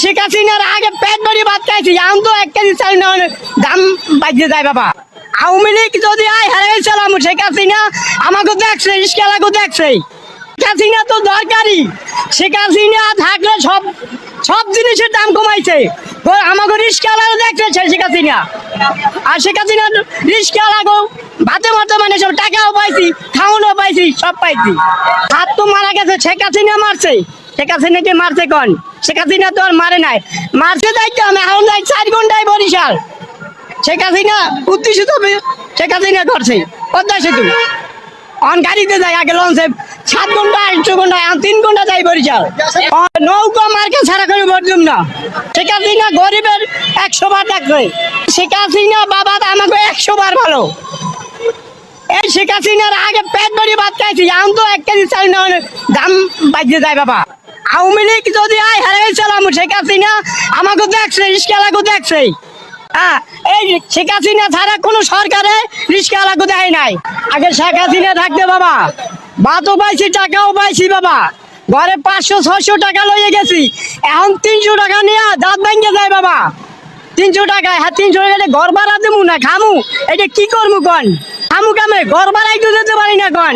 শেখ হাসিনার আগে পেট ভরি ভাত খাইছি, এখন তো এক কেজি চাল দাম বাজে যায় বাবা। আওয়ামী লীগ যদি আয় হারাই চালাম শেখ হাসিনা আমাকে দেখছে রিস্কালাকে দেখছে। শেখ হাসিনা তো দরকারি। শেখ হাসিনা থাকলে সব সব জিনিসের দাম কমাইছে। আমাকে রিস্কালাও দেখছে শেখ হাসিনা। আর শেখ হাসিনা রিস্কালাগো ভাতে মারতে মানে সব টাকাও পাইছি, খাওয়ানো পাইছি, সব পাইছি। হাত তো মারা গেছে, শেখ হাসিনা মারছে। শেখ হাসিনাকে মারছে কোন? শেখ হাসিনা তো আর মারে নাই। মারছে যাইতে আমি এখন যাই চার ঘন্টায় বরিশাল। শেখ হাসিনা উদ্দেশিত শেখ হাসিনা করছে পদ্মা সেতু। অন গাড়িতে যাই আগে লঞ্চে সাত ঘণ্টা, আট ঘণ্টা তিন ঘণ্টা যাই বরিশাল। নৌকা মার্কে ছাড়া করে বর্জুম না। শেখ হাসিনা গরিবের একশো বার ডাকছে। শেখ হাসিনা বাবা আমাকে একশো বার ভালো। এই শেখ হাসিনার আগে পেট ভরি ভাত খাইছি এখন তো এক কেজি চাল না দাম বাজে যায় বাবা। আওয়ামী লীগ যদি আয় হারাই চালাম, শেখ হাসিনা আমাকে দেখছে রিস্কালাকে দেখছে। হ্যাঁ এই শেখ হাসিনা ছাড়া কোনো সরকারে রিস্কালাকে দেয় নাই। আগে শেখ হাসিনা থাকতে বাবা ভাতও পাইছি, টাকাও পাইছি বাবা। ঘরে পাঁচশো, ছয়শো টাকা লইয়ে গেছি। এখন তিনশো টাকা নিয়ে দাঁত ভেঙে যায় বাবা। তিনশো টাকা হ্যাঁ তিনশো টাকা ঘর ভাড়া দেবো না, খামু। এটা কি করব কন? খামু কামে, ঘর ভাড়াই তো যেতে পারি না কন।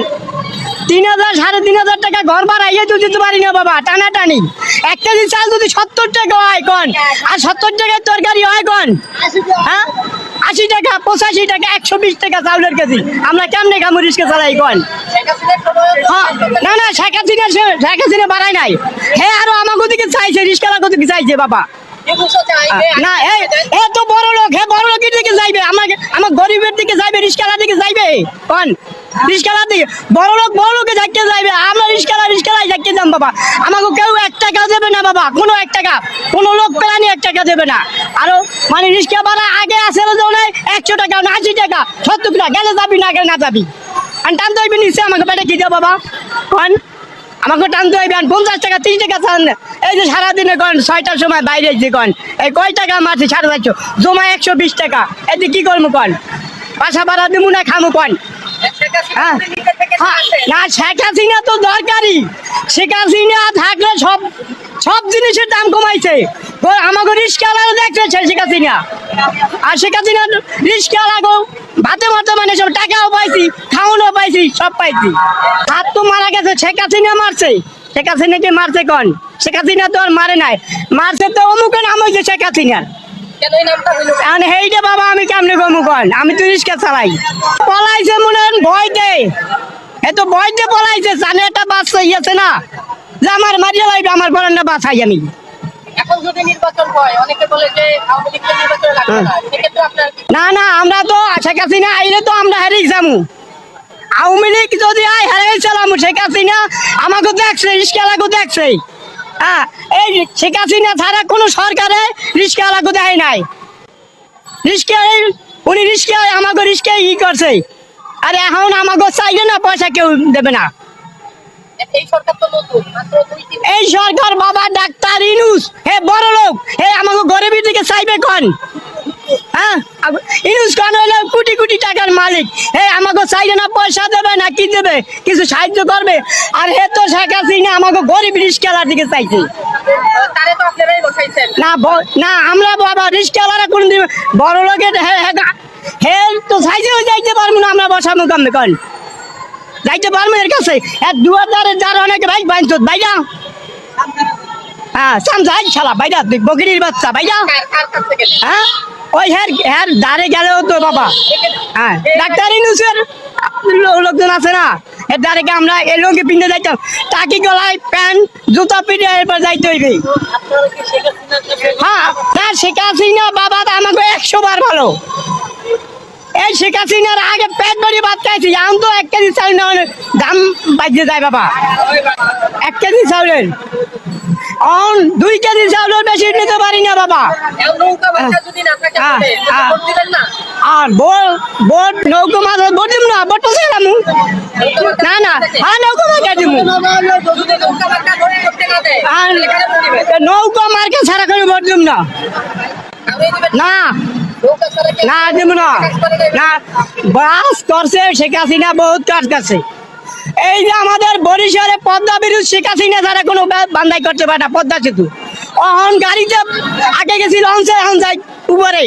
তিন হাজার সাড়ে তিন হাজার টাকা ঘর ভাড়াই তো দিতে পারি না বাবা টানা টানি এক কেজি চাল যদি সত্তর টাকা হয় কন? আর সত্তর টাকার তরকারি হয় কন? হ্যাঁ? আশি টাকা পঁচাশি টাকা একশো বিশ টাকা চাউলের কেজি। আমরা কেমনে খামু রিস্কে চালাই কন? হ্যাঁ, না না শেখ হাসিনা শেখ হাসিনা বাড়ায় নাই। হ্যাঁ আরও আমাকে দিকে চাইছে রিস্কালা দিকে চাইছে বাবা। না, এই এ তো বড় লোক, হে বড় লোকের দিকে যাইবে, আমাকে, আমার গরিবের দিকে যাইবে, রিস্কালার দিকে যাইবে? কোন? রিস্কালার দিকে? বড় লোক, বড় লোকে যাইতে যাইবে, আমরা রিস্কালা রিস্কালাই যাইতে যাম, বাবা। আমাকে কেউ এক টাকা দেবে না, বাবা, কোনো এক টাকা, কোনো লোক প্রাণী এক টাকা দেবে না। আরও মানে রিস্কা ভাড়া আগে আসে একশো টাকা, না, আশি টাকা, সত্তর টাকা, গেলে যাবি না, গেলে না যাবি। আর টান দইবি নিচে, আমাকে পেটে কি দেবো বাবা? কোন? আমাকে টানতে হইবে আর পঞ্চাশ টাকা তিরিশ টাকা চান। এই যে সারাদিনে কন ছয়টার সময় বাইরে যে কন এই কয় টাকা মারছি সাড়ে চারশো। জমা একশো বিশ টাকা। এতে কি করব কন? বাসা ভাড়া দেবো না খামো কন। হ্যাঁ। হ্যাঁ, না শেখ হাসিনা তো দরকারি। শেখ হাসিনা থাকলে সব সব জিনিসের দাম কমাইছে। তো আমাকে রিস্কালাও দেখছে শেখ হাসিনা? আর শেখ হাসিনা রিস্কালাগো ভাতে মারতে মানে সব টাকাও পাইছি, খাওয়ানো পাইছি, সব পাইছি। হাত তো মারা গেছে, শেখ হাসিনা মারছে। শেখ মারছে কন? শেখ হাসিনা তো আর মারে নাই। মারছে তো অমুকে নাম হয়েছে শেখ বাবা, আমি পলাইছে ভয় দে না। যে আমার মারিয়া লাগবে আমার পরানটা বাঁচাই আমি। এখন যদি নির্বাচন হয় অনেকে বলে যে আওয়ামী লীগকে নির্বাচনে লাগবে না। সেক্ষেত্রে আপনার না না আমরা তো শেখ হাসিনা আইলে তো আমরা হারিয়ে যাব। আওয়ামী লীগ যদি আয় হারাই চালাম শেখ হাসিনা আমাকে দেখছে রিস্কালাকে দেখছে। হ্যাঁ এই শেখ হাসিনা ছাড়া কোনো সরকারে রিস্কালাকে দেয় নাই। রিস্কা উনি রিস্কা আমাকে রিস্কা ই করছে। আর এখন আমাকে চাইলে না পয়সা কেউ দেবে না। এই সরকার তো নতুন মাত্র দুই তিন এই সরকার বাবা ডাক্তার ইনুস। হে বড় লোক। হে আমাকে গরিবের দিকে চাইবে কন? হ্যাঁ? কন হইলে কোটি কোটি টাকার মালিক। হে আমাকে চাইলে না পয়সা দেবে না কি দেবে? কিছু সাহায্য করবে? আর হে তো শেখ হাসিনা আমাকে গরিব রিস্কালার দিকে চাইছে। তো না না আমরা বাবা রিস্কালারা কোন দিবে বড় লোকের হে তো চাইছেও যাইতে পারব না আমরা বসাবো কামে কন? যাইতে পারব এর কাছে? এক দুয়ার দ্বারে যার অনেকে ভাই বাইন বাইরা হ্যাঁ সামঝাই শালা বাইরা তুই বকরির বাচ্চা বাইরা হ্যাঁ ওই হ্যার হ্যার দাঁড়ে গেলেও তো বাবা। হ্যাঁ ডাক্তার ইনুসের লোকজন আছে না? এর দ্বারে কি আমরা এই লঙ্গি পিন্ডে যাইতাম। টাকি গলায় প্যান্ট জুতা পিঠে এরপর যাইতে হইবে। হ্যাঁ না শেখ হাসিনা বাবা তো আমাকে একশো বার ভালো। এই শেখ হাসিনার আগে পেট ভরি ভাত খাইছি এখন তো এক কেজি হলে দাম বাজে যায় বাবা। এক কেজি চাউলের। অন দুই কেজি চাউলের বেশি নিতে পারি না বাবা। হ্যাঁ, আর বোট বোট নৌকো মাছ বটিম না বট তো ছিলাম না না হ্যাঁ নৌকো মাছ দিব নৌকা মার্কে ছাড়া করে বট দিব না। না না দেব না। না বাস করছে শেখ হাসিনা বহুত কাজ করছে। এই যে আমাদের বরিশালে পদ্মা বিরুদ্ধ শেখ হাসিনা ছাড়া কোনো বান্ধাই করতে পারে না পদ্মা সেতু। অহন গাড়িতে আগে গেছি লঞ্চে এখন যাই উপরে।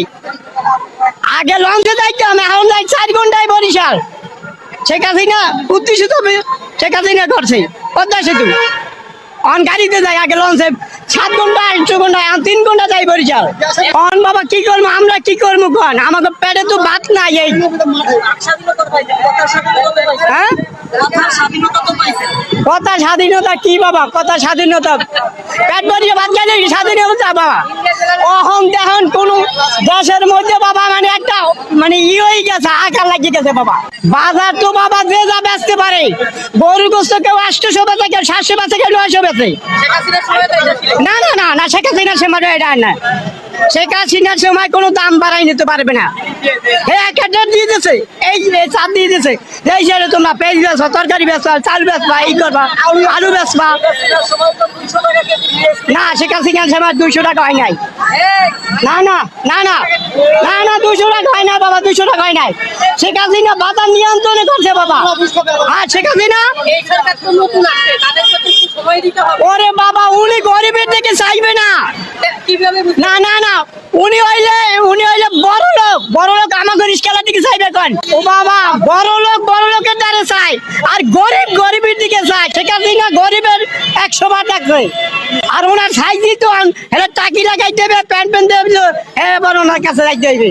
আগে লঞ্চে যাইতাম এখন যাই চার ঘন্টায় বরিশাল। শেখ হাসিনা উদ্দেশ্য শেখ হাসিনা করছে পদ্মা সেতু। অন গাড়িতে যাই আগে লঞ্চে সাত ঘণ্টা আটশো ঘণ্টা এখন তিন ঘণ্টা যাই বরিশাল। অন বাবা কি করব আমরা কি করব কন? আমাকে পেটে তো ভাত নাই এই। হ্যাঁ? কথা স্বাধীনতা কি বাবা? কথা স্বাধীনতা। পেট ভরিয়ে ভাত গেলে স্বাধীনতা বাবা? অহং দেহন কোন দেশের মধ্যে বাবা মানে একটা মানে ই হয়ে গেছে আকার লাগিয়ে গেছে বাবা। বাজার তো বাবা যে যা বেচতে পারে। গরু গোস্ত কেউ আটশোশো বেচে কেউ সাতশো বেচে কেউ নয়শো বেচে না না না না শেখ হাসিনার সময় এটা না শেখ হাসিনার সময় কোনো দাম বাড়াই নিতে পারবে না। দিয়ে দিয়েছে এই দিয়ে দিয়েছে এই তোমরা পেঁয়াজ বেচবা তরকারি বেচবা চাল বেচবা এই করবা আলু- বেচবা। না শেখ হাসিনার সময় দুইশো টাকা হয় নাই। না না না না। না না দুইশো টাকা হয় না বাবা দুইশো টাকা হয় নাই। শেখ হাসিনা বাজার নিয়ন্ত্রণে করছে বাবা। হ্যাঁ শেখ হাসিনা এই সরকার তো নতুন আসছে তাদেরকে তো একটু সময় দিতে হবে ওরে বাবা উনি গরিবের দিকে চাইবে না কীভাবে বুঝতে না না না। উনি হইলে উনি হইলে বড় লোক। বড় লোক দিকে চাইবে কোন? বাবা, বড় লোক, বড় আর গরিব, গরিবের দিকে চাই ঠিক আছে না? গরিবের একশো বার থাকবে আর ওনার সাইজ দিত হেলে টাকি লাগাই দেবে, প্যান্ট প্যান্ট দেবে বড় ওনার কাছে রাখতে হইবে।